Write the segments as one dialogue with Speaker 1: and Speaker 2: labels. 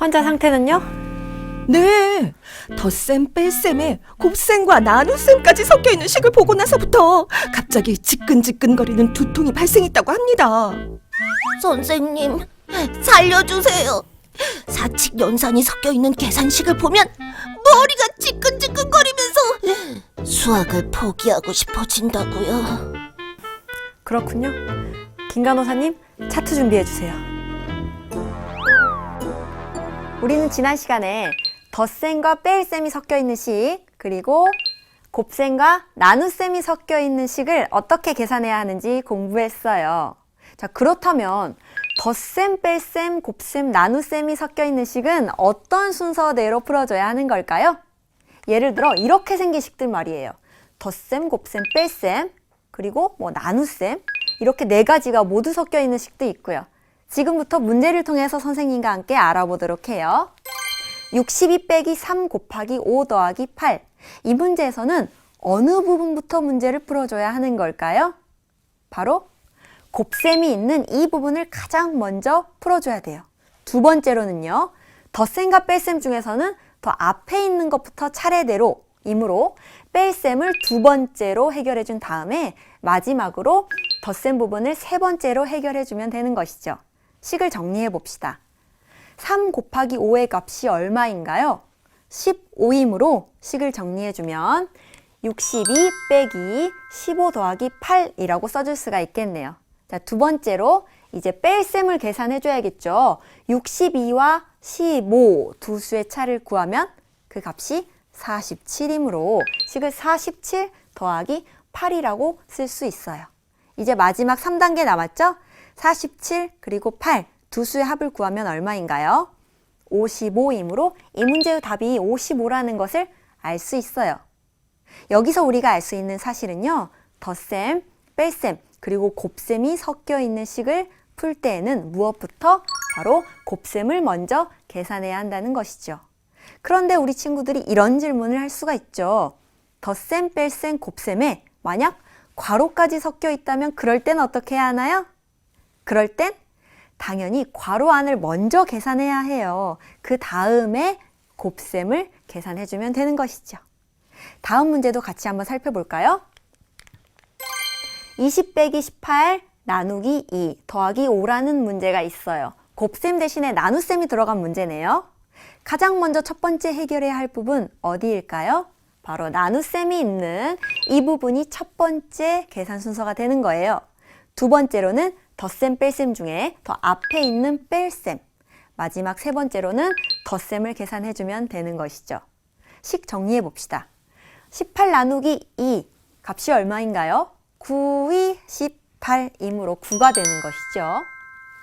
Speaker 1: 환자 상태는요?
Speaker 2: 네. 덧셈, 뺄셈에 곱셈과 나눗셈까지 섞여 있는 식을 보고 나서부터 갑자기 지끈지끈거리는 두통이 발생했다고 합니다.
Speaker 3: 선생님, 살려주세요. 사칙 연산이 섞여 있는 계산식을 보면 머리가 지끈지끈거리면서 수학을 포기하고 싶어진다고요.
Speaker 1: 그렇군요. 김 간호사님, 차트 준비해 주세요. 우리는 지난 시간에 덧셈과 뺄셈이 섞여 있는 식, 그리고 곱셈과 나눗셈이 섞여 있는 식을 어떻게 계산해야 하는지 공부했어요. 자, 그렇다면 덧셈, 뺄셈, 곱셈, 나눗셈이 섞여 있는 식은 어떤 순서대로 풀어줘야 하는 걸까요? 예를 들어 이렇게 생긴 식들 말이에요. 덧셈, 곱셈, 뺄셈, 그리고 뭐 나눗셈 이렇게 네 가지가 모두 섞여 있는 식도 있고요. 지금부터 문제를 통해서 선생님과 함께 알아보도록 해요. 62 빼기 3 곱하기 5 더하기 8. 이 문제에서는 어느 부분부터 문제를 풀어줘야 하는 걸까요? 바로 곱셈이 있는 이 부분을 가장 먼저 풀어줘야 돼요. 두 번째로는요, 덧셈과 뺄셈 중에서는 더 앞에 있는 것부터 차례대로 이므로 뺄셈을 두 번째로 해결해 준 다음에 마지막으로 덧셈 부분을 세 번째로 해결해 주면 되는 것이죠. 식을 정리해 봅시다. 3 곱하기 5의 값이 얼마인가요? 15이므로 식을 정리해 주면 62 빼기 15 더하기 8이라고 써줄 수가 있겠네요. 자, 두 번째로 이제 뺄셈을 계산해 줘야겠죠. 62와 15 두 수의 차를 구하면 그 값이 47이므로 식을 47 더하기 8이라고 쓸 수 있어요. 이제 마지막 3단계 남았죠? 47 그리고 8 두 수의 합을 구하면 얼마인가요? 55이므로 이 문제의 답이 55라는 것을 알 수 있어요. 여기서 우리가 알 수 있는 사실은요. 덧셈, 뺄셈, 그리고 곱셈이 섞여 있는 식을 풀 때에는 무엇부터 바로 곱셈을 먼저 계산해야 한다는 것이죠. 그런데 우리 친구들이 이런 질문을 할 수가 있죠. 덧셈, 뺄셈, 곱셈에 만약 괄호까지 섞여 있다면 그럴 땐 어떻게 해야 하나요? 그럴 땐 당연히 괄호 안을 먼저 계산해야 해요. 그 다음에 곱셈을 계산해 주면 되는 것이죠. 다음 문제도 같이 한번 살펴볼까요? 20 빼기 18 나누기 2 더하기 5라는 문제가 있어요. 곱셈 대신에 나눗셈이 들어간 문제네요. 가장 먼저 첫 번째 해결해야 할 부분 어디일까요? 바로 나눗셈이 있는 이 부분이 첫 번째 계산 순서가 되는 거예요. 두 번째로는 덧셈 뺄셈 중에 더 앞에 있는 뺄셈. 마지막 세 번째로는 덧셈을 계산해주면 되는 것이죠. 식 정리해 봅시다. 18 나누기 2 값이 얼마인가요? 9이 18이므로 9가 되는 것이죠.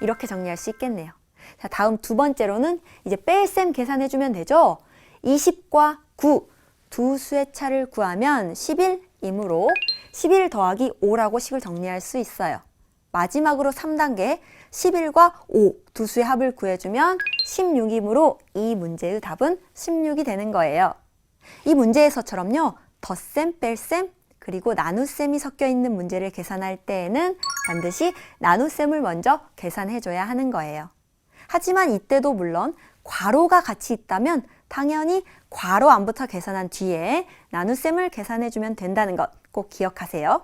Speaker 1: 이렇게 정리할 수 있겠네요. 자, 다음 두 번째로는 이제 뺄셈 계산해 주면 되죠. 20과 9 두 수의 차를 구하면 11이므로 11 더하기 5라고 식을 정리할 수 있어요. 마지막으로 3단계 11과 5 두 수의 합을 구해주면 16이므로 이 문제의 답은 16이 되는 거예요. 이 문제에서처럼요. 덧셈, 뺄셈, 그리고 나눗셈이 섞여 있는 문제를 계산할 때에는 반드시 나눗셈을 먼저 계산해줘야 하는 거예요. 하지만 이때도 물론 괄호가 같이 있다면 당연히 괄호 안부터 계산한 뒤에 나눗셈을 계산해주면 된다는 것 꼭 기억하세요.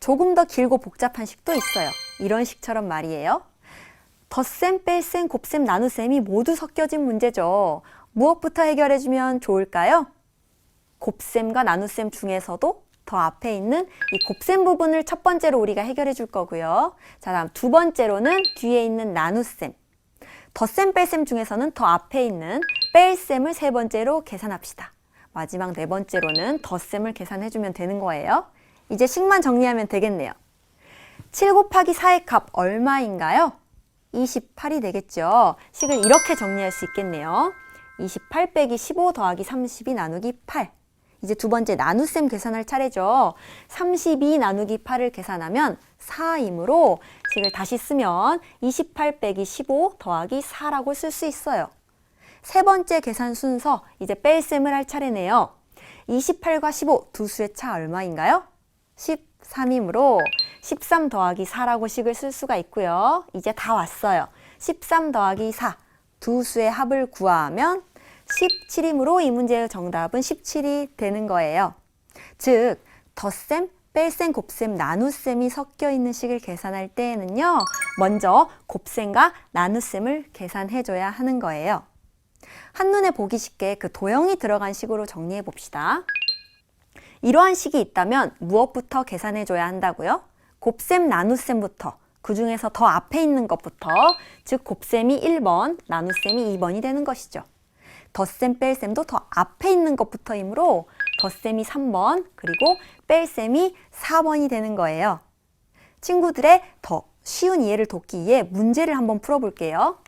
Speaker 1: 조금 더 길고 복잡한 식도 있어요. 이런 식처럼 말이에요. 덧셈, 뺄셈, 곱셈, 나눗셈이 모두 섞여진 문제죠. 무엇부터 해결해주면 좋을까요? 곱셈과 나눗셈 중에서도 더 앞에 있는 이 곱셈 부분을 첫 번째로 우리가 해결해 줄 거고요. 자, 다음 두 번째로는 뒤에 있는 나눗셈. 덧셈, 뺄셈 중에서는 더 앞에 있는 뺄셈을 세 번째로 계산합시다. 마지막 네 번째로는 덧셈을 계산해 주면 되는 거예요. 이제 식만 정리하면 되겠네요. 7 곱하기 4의 값 얼마인가요? 28이 되겠죠. 식을 이렇게 정리할 수 있겠네요. 28 빼기 15 더하기 32 나누기 8. 이제 두 번째 나눗셈 계산할 차례죠. 32 나누기 8을 계산하면 4이므로 식을 다시 쓰면 28 빼기 15 더하기 4라고 쓸 수 있어요. 세 번째 계산 순서 이제 뺄셈을 할 차례네요. 28과 15 두 수의 차 얼마인가요? 13이므로 13 더하기 4라고 식을 쓸 수가 있고요. 이제 다 왔어요. 13 더하기 4. 두 수의 합을 구하면 17이므로 이 문제의 정답은 17이 되는 거예요. 즉, 덧셈, 뺄셈, 곱셈, 나눗셈이 섞여 있는 식을 계산할 때에는요, 먼저 곱셈과 나눗셈을 계산해줘야 하는 거예요. 한눈에 보기 쉽게 그 도형이 들어간 식으로 정리해 봅시다. 이러한 식이 있다면 무엇부터 계산해줘야 한다고요? 곱셈, 나눗셈부터. 그 중에서 더 앞에 있는 것부터, 즉 곱셈이 1번, 나눗셈이 2번이 되는 것이죠. 덧셈, 뺄셈도 더 앞에 있는 것부터이므로 덧셈이 3번, 그리고 뺄셈이 4번이 되는 거예요. 친구들의 더 쉬운 이해를 돕기 위해 문제를 한번 풀어볼게요.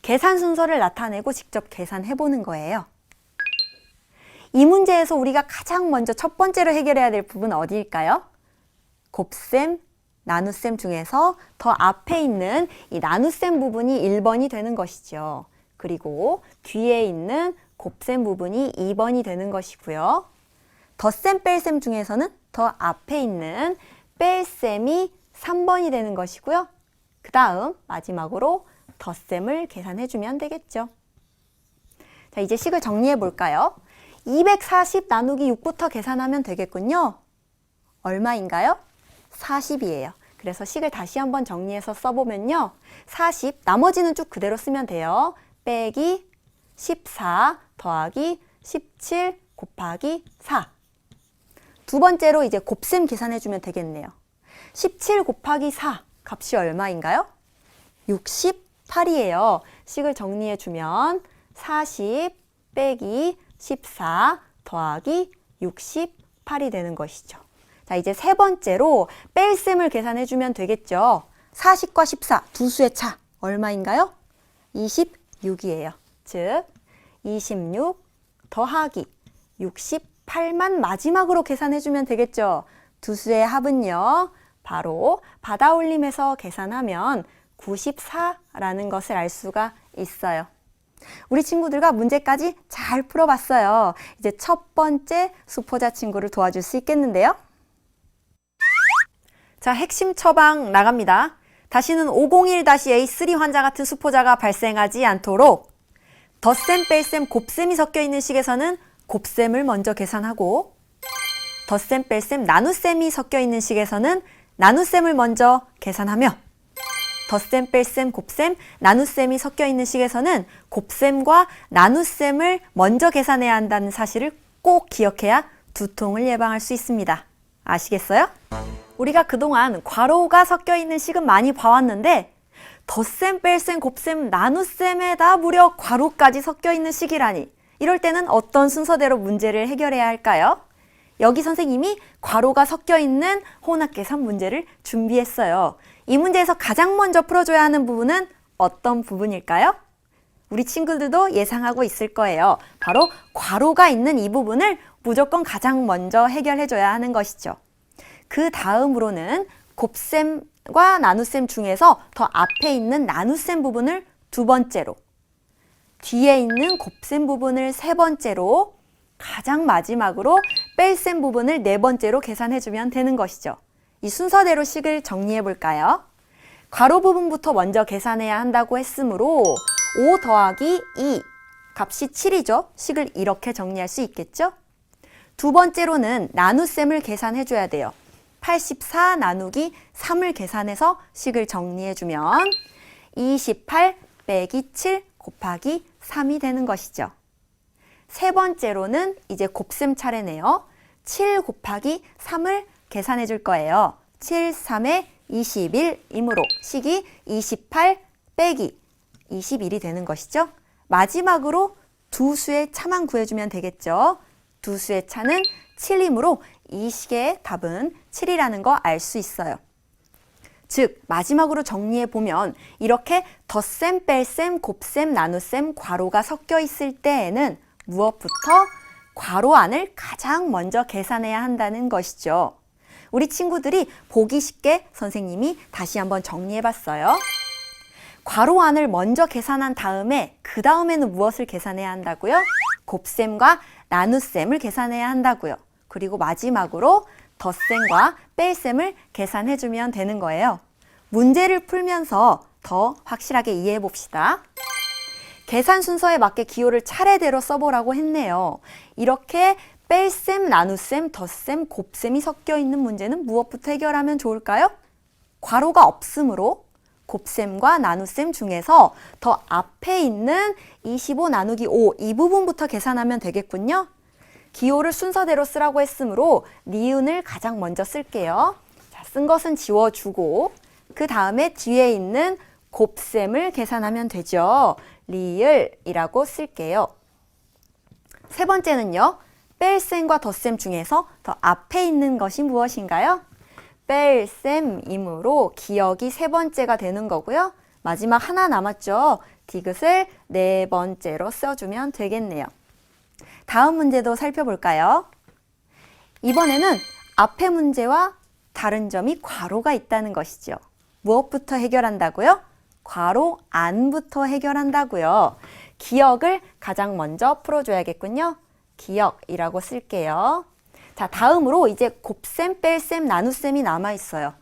Speaker 1: 계산 순서를 나타내고 직접 계산해 보는 거예요. 이 문제에서 우리가 가장 먼저 첫 번째로 해결해야 될 부분 어디일까요? 곱셈, 나눗셈 중에서 더 앞에 있는 이 나눗셈 부분이 1번이 되는 것이죠. 그리고 뒤에 있는 곱셈 부분이 2번이 되는 것이고요. 덧셈, 뺄셈 중에서는 더 앞에 있는 뺄셈이 3번이 되는 것이고요. 그 다음 마지막으로 덧셈을 계산해주면 되겠죠. 자, 이제 식을 정리해 볼까요? 240 나누기 6부터 계산하면 되겠군요. 얼마인가요? 40이에요. 그래서 식을 다시 한번 정리해서 써보면요. 40, 나머지는 쭉 그대로 쓰면 돼요. 빼기 14 더하기 17 곱하기 4. 두 번째로 이제 곱셈 계산해주면 되겠네요. 17 곱하기 4 값이 얼마인가요? 68이에요. 식을 정리해주면 40 빼기 14 더하기 68이 되는 것이죠. 자, 이제 세 번째로 뺄셈을 계산해 주면 되겠죠. 40과 14, 두 수의 차 얼마인가요? 26이에요. 즉, 26 더하기 68만 마지막으로 계산해 주면 되겠죠. 두 수의 합은요, 바로 받아올림해서 계산하면 94라는 것을 알 수가 있어요. 우리 친구들과 문제까지 잘 풀어봤어요. 이제 첫 번째 수포자 친구를 도와줄 수 있겠는데요? 자, 핵심 처방 나갑니다. 다시는 501-A3 환자 같은 수포자가 발생하지 않도록 덧셈, 뺄셈, 곱셈이 섞여 있는 식에서는 곱셈을 먼저 계산하고 덧셈, 뺄셈, 나눗셈이 섞여 있는 식에서는 나눗셈을 먼저 계산하며 덧셈, 뺄셈, 곱셈, 나눗셈이 섞여 있는 식에서는 곱셈과 나눗셈을 먼저 계산해야 한다는 사실을 꼭 기억해야 두통을 예방할 수 있습니다. 아시겠어요? 우리가 그동안 괄호가 섞여 있는 식은 많이 봐왔는데 덧셈, 뺄셈, 곱셈, 나눗셈에다 무려 괄호까지 섞여 있는 식이라니 이럴 때는 어떤 순서대로 문제를 해결해야 할까요? 여기 선생님이 괄호가 섞여 있는 혼합 계산 문제를 준비했어요. 이 문제에서 가장 먼저 풀어줘야 하는 부분은 어떤 부분일까요? 우리 친구들도 예상하고 있을 거예요. 바로 괄호가 있는 이 부분을 무조건 가장 먼저 해결해줘야 하는 것이죠. 그 다음으로는 곱셈과 나눗셈 중에서 더 앞에 있는 나눗셈 부분을 두 번째로, 뒤에 있는 곱셈 부분을 세 번째로, 가장 마지막으로 뺄셈 부분을 네 번째로 계산해주면 되는 것이죠. 이 순서대로 식을 정리해 볼까요? 괄호 부분부터 먼저 계산해야 한다고 했으므로 5 더하기 2 값이 7이죠. 식을 이렇게 정리할 수 있겠죠? 두 번째로는 나눗셈을 계산해 줘야 돼요. 84 나누기 3을 계산해서 식을 정리해 주면 28 빼기 7 곱하기 3이 되는 것이죠. 세 번째로는 이제 곱셈 차례네요. 7 곱하기 3을 계산해 줄 거예요. 7, 3에 21이므로 식이 28 빼기 21이 되는 것이죠. 마지막으로 두 수의 차만 구해주면 되겠죠. 두 수의 차는 7이므로 이 식의 답은 7이라는 거 알 수 있어요. 즉 마지막으로 정리해 보면 이렇게 덧셈, 뺄셈, 곱셈, 나눗셈, 괄호가 섞여 있을 때에는 무엇부터 괄호 안을 가장 먼저 계산해야 한다는 것이죠. 우리 친구들이 보기 쉽게 선생님이 다시 한번 정리해 봤어요. 괄호 안을 먼저 계산한 다음에 그 다음에는 무엇을 계산해야 한다고요? 곱셈과 나눗셈을 계산해야 한다고요. 그리고 마지막으로 덧셈과 뺄셈을 계산해 주면 되는 거예요. 문제를 풀면서 더 확실하게 이해해 봅시다. 계산 순서에 맞게 기호를 차례대로 써보라고 했네요. 이렇게 뺄셈, 나눗셈, 덧셈, 곱셈이 섞여 있는 문제는 무엇부터 해결하면 좋을까요? 괄호가 없으므로 곱셈과 나눗셈 중에서 더 앞에 있는 25 나누기 5 이 부분부터 계산하면 되겠군요. 기호를 순서대로 쓰라고 했으므로 니은을 가장 먼저 쓸게요. 자, 쓴 것은 지워주고 그 다음에 뒤에 있는 곱셈을 계산하면 되죠. 리을이라고 쓸게요. 세 번째는요. 뺄셈과 덧셈 중에서 더 앞에 있는 것이 무엇인가요? 뺄셈이므로 기억이 세 번째가 되는 거고요. 마지막 하나 남았죠. 디귿을 네 번째로 써주면 되겠네요. 다음 문제도 살펴볼까요? 이번에는 앞에 문제와 다른 점이 괄호가 있다는 것이죠. 무엇부터 해결한다고요? 괄호 안부터 해결한다고요. 기억을 가장 먼저 풀어줘야겠군요. 기억이라고 쓸게요. 자, 다음으로 이제 곱셈, 뺄셈, 나눗셈이 남아 있어요.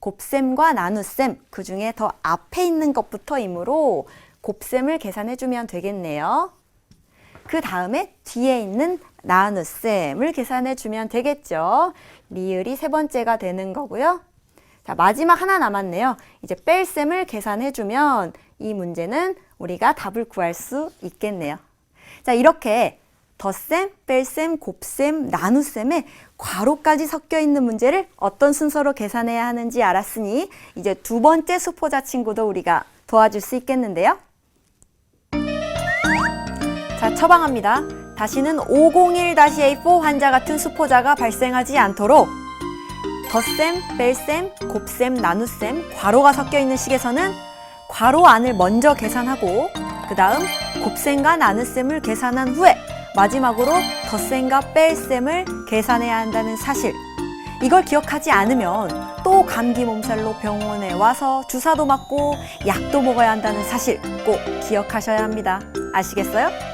Speaker 1: 곱셈과 나눗셈, 그 중에 더 앞에 있는 것부터이므로 곱셈을 계산해 주면 되겠네요. 그 다음에 뒤에 있는 나눗셈을 계산해 주면 되겠죠. 리을이 세 번째가 되는 거고요. 자, 마지막 하나 남았네요. 이제 뺄셈을 계산해 주면 이 문제는 우리가 답을 구할 수 있겠네요. 자, 이렇게 덧셈, 뺄셈, 곱셈, 나눗셈에 괄호까지 섞여 있는 문제를 어떤 순서로 계산해야 하는지 알았으니 이제 두 번째 수포자 친구도 우리가 도와줄 수 있겠는데요. 자, 처방합니다. 다시는 501-A4 환자 같은 수포자가 발생하지 않도록 덧셈, 뺄셈, 곱셈, 나눗셈, 괄호가 섞여 있는 식에서는 괄호 안을 먼저 계산하고 그 다음 곱셈과 나눗셈을 계산한 후에 마지막으로 덧셈과 뺄셈을 계산해야 한다는 사실 이걸 기억하지 않으면 또 감기 몸살로 병원에 와서 주사도 맞고 약도 먹어야 한다는 사실 꼭 기억하셔야 합니다. 아시겠어요?